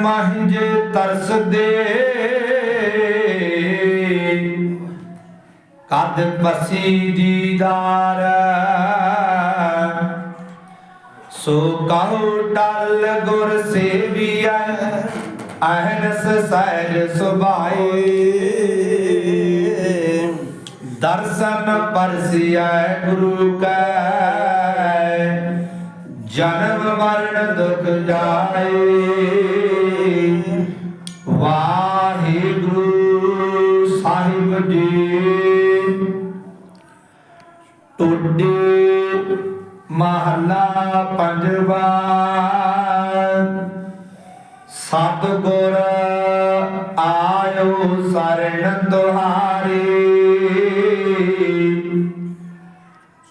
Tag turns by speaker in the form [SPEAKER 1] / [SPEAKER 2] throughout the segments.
[SPEAKER 1] ਮਹਿਜ ਤਰਸਦੇ ਕਦ ਪਸੀ ਦੀਦਾਰ। ਸੋ ਕਹੋ ਟਲ ਗੁਰ ਸੇਵੀਐ, ਅਹਨਸ ਸਹਿਜ ਸੁਭਾਏ। ਦਰਸ਼ਨ ਪਰਸਿਐ ਗੁਰੂ ਕੈ, ਜਨਮ ਮਰਨ ਦੁਖ ਜਾਏ ਸਾਹਿਬ ਜੀ। ਟੁੱਡੇ ਮਹਲਾ ਪੰਜਵਾ। ਸਤਿਗੁਰ ਆਇਓ ਸਰਣ ਤੁਹਾਰੀ।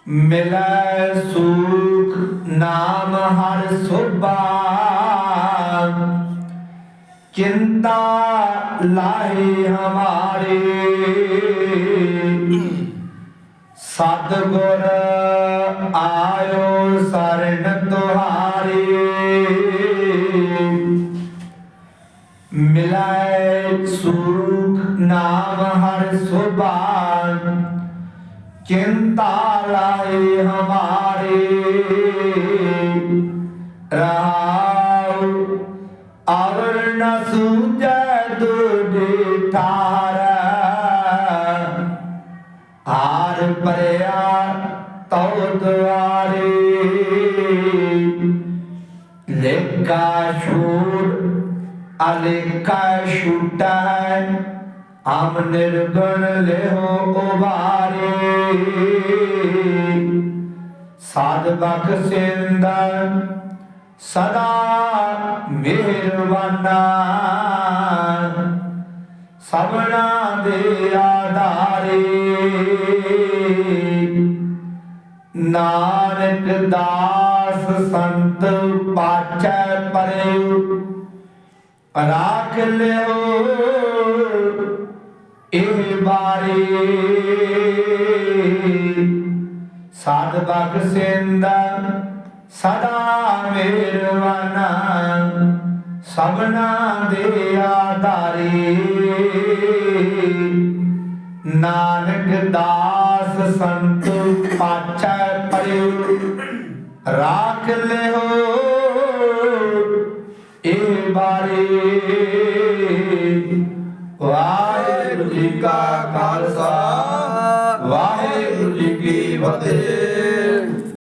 [SPEAKER 1] ਮਿਲੈ ਸੂਖ ਨਾਮ ਹਰ ਸੁਭਾ। ਚਿੰਤਾ ਲਾਹੀ ਹਮਾਰੇ ਸਤਿਗੁਰ ਆਇਓ ਸਰਣ ਤੁਹਾਰੀ ਮਿਲੈ ਸੁਖ ਨਾਮ ਹਰ ਸੁਭਾਨ ਚਿੰਤਾ ਲਾਏ ਹਮਾਰੇ ਰਾਉ ਅਵਰ ਨ ਸੂਜੈ ਦੁਡੇ ਤਾਰ ਆਰ ਪਰਿਆ ਤਉ ਦੁਆਰੇ। ਲੇਕਾ ਛੂੜ ਅਲੇਕਾ ਛੁਟੈ, ਆਮ ਨਿਰਗੁਣ ਲਿਹੋ ਉਬਾਰੇ। ਸਾਧ ਬਖਸ਼ਿੰਦ ਸਦਾ ਮਿਹਰਬਾਨਾ। ਸਭਨਾ ਦੇ ਆਧਾਰੇ ਨਾਨਕ ਦਾਸ ਸੰਤ ਪਾਚੈ ਪਰਿਉ, ਰਾਖ ਲਿਓ ਇਹ ਬਾਰੇ। ਸਾਧ ਬਖਸ਼ਿੰਦ ਸਦਾ ਮਿਹਰਵਾਨਾ ਸਭਨਾ ਦੇ ਆਧਾਰੀ। ਨਾਨਕ ਦਾਸ ਸੰਤ ਪਾਛੈ ਪੜਿਓ ਰਾਖ ਲਿਓ ਇਹ ਬਾਰੇ। ਵਾਹਿਗੁਰੂ ਜੀ ਕਾ ਖਾਲਸਾ, ਵਾਹਿਗੁਰੂ ਜੀ ਕੀ ਫਤਿਹ।